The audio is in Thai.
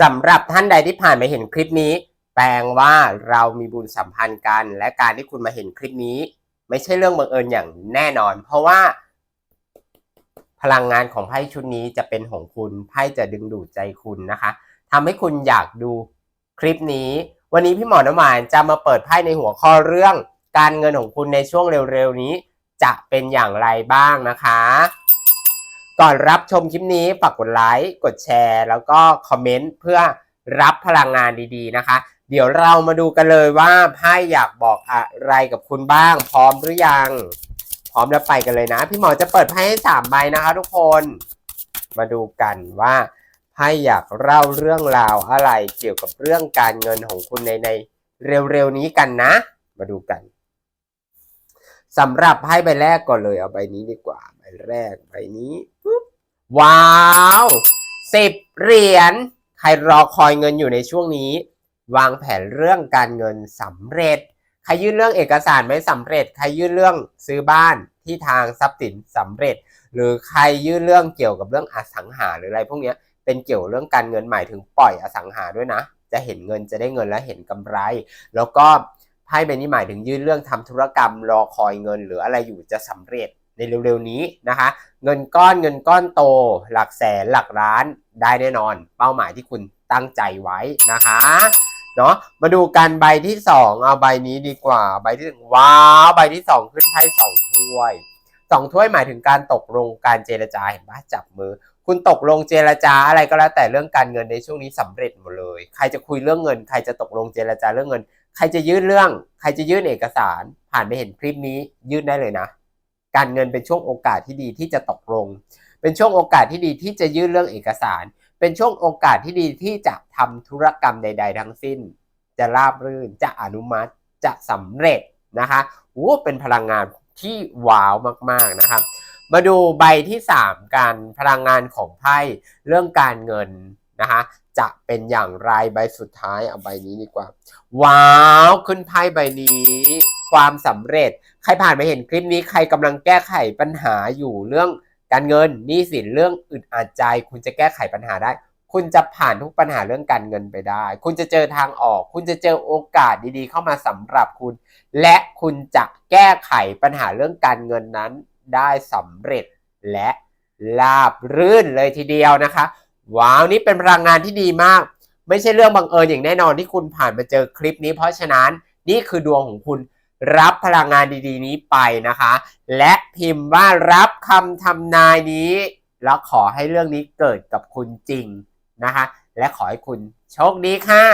สำหรับท่านใดที่ผ่านมาเห็นคลิปนี้ แปลงว่าเรามีบุญสัมพันธ์กัน และการที่คุณมาเห็นคลิปนี้ ไม่ใช่เรื่องบังเอิญอย่างแน่นอน เพราะว่า พลังงานของไพ่ชุดนี้จะเป็นของคุณไพ่จะดึงดูดใจคุณนะคะทำให้คุณอยากดูคลิปนี้ วันนี้พี่หมอน้ำหวานจะมาเปิดไพ่ในหัวข้อเรื่อง การเงินของคุณในช่วงเร็วๆนี้ จะเป็นอย่างไรบ้างนะคะ ก่อนรับชมคลิปนี้ฝากกดไลค์ กดแชร์ แล้วก็คอมเมนต์เพื่อรับพลังงานดีๆนะคะ เดี๋ยวเรามาดูกันเลยว่าไพ่อยากบอกอะไรกับคุณบ้าง พร้อมหรือยัง พร้อมแล้วไปกันเลยนะ พี่หมอจะเปิดไพ่ให้สามใบนะคะทุกคน มาดูกันว่าไพ่อยากเล่าเรื่องราวอะไรเกี่ยวกับเรื่องการเงินของคุณในในเร็วๆนี้กันนะ มาดูกัน สำหรับไพ่ใบแรกก่อนเลยเอาใบนี้ดีกว่าใบแรกใบนี้ปุ๊บว้าวสิบเหรียญใครรอคอยเงินอยู่ในช่วงนี้ วางแผนเรื่องการเงินสำเร็จใครยื่นเรื่องเอกสารไม่สำเร็จ ใครยื่นเรื่องซื้อบ้านที่ทางทรัพย์สินสำเร็จ หรือใครยื่นเรื่องเกี่ยวกับเรื่องอสังหาหรืออะไรพวกนี้เป็นเกี่ยวเรื่องการเงินหมายถึงปล่อยอสังหาด้วยนะ จะเห็นเงินจะได้เงินและเห็นกำไร แล้วก็ ไพ่ใบนี้หมายถึงยื่นเรื่องทำธุรกรรม รอคอยเงินหรืออะไรอยู่จะสำเร็จในเร็วๆนี้นะคะ เงินก้อนเงินก้อนโต หลักแสนหลักล้านได้แน่นอน เป้าหมายที่คุณตั้งใจไว้นะคะเนาะมาดูกันใบที่สองเอาใบนี้ดีกว่า ใบที่หนึ่งว้าวใบที่สองขึ้นไพ่สองถ้วยสองถ้วยหมายถึงการตกลงการเจรจาเห็นปะจับมือ คุณตกลงเจรจาอะไรก็แล้วแต่เรื่องการเงินในช่วงนี้สำเร็จหมดเลย ใครจะคุยเรื่องเงิน ใครจะตกลงเจรจาเรื่องเงิน ใครจะยื่นเรื่อง ใครจะยื่นเอกสาร ผ่านไปเห็นคลิปนี้ยื่นได้เลยนะ การเงินเป็นช่วงโอกาสที่ดีที่จะตกลง เป็นช่วงโอกาสที่ดีที่จะยื่นเรื่องเอกสาร เป็นช่วงโอกาสที่ดีที่จะทำธุรกรรมใด ๆ ทั้งสิ้น จะราบรื่น จะอนุมัติ จะสำเร็จนะคะโอ้เป็นพลังงานที่ว้าวมากๆนะครับ มาดูใบที่ 3 กัน พลังงานของไพ่เรื่องการเงิน นะคะ จะเป็นอย่างไรใบสุดท้ายเอาใบนี้ดีกว่า ว้าวขึ้นไพ่ใบนี้ ความสำเร็จ ใครผ่านมาเห็นคลิปนี้ใครกำลังแก้ไขปัญหาอยู่เรื่องการเงินหนี้สินเรื่องอึดอัดใจ คุณจะแก้ไขปัญหาได้ คุณจะผ่านทุกปัญหาเรื่องการเงินไปได้ คุณจะเจอทางออก คุณจะเจอโอกาสดีๆ เข้ามาสำหรับคุณ และคุณจะแก้ไขปัญหาเรื่องการเงินนั้นได้สำเร็จและลาบรื่นเลยทีเดียวนะคะ ว้าว นี่เป็นพลังงานที่ดีมาก ไม่ใช่เรื่องบังเอิญอย่างแน่นอนที่คุณผ่านมาเจอคลิปนี้ เพราะฉะนั้นนี่คือดวงของคุณรับพลังงานดีๆ นี้ไปนะคะ และพิมพ์ว่ารับคำทำนายนี้ แล้วขอให้เรื่องนี้เกิดกับคุณจริงนะคะ และขอให้คุณโชคดีค่ะ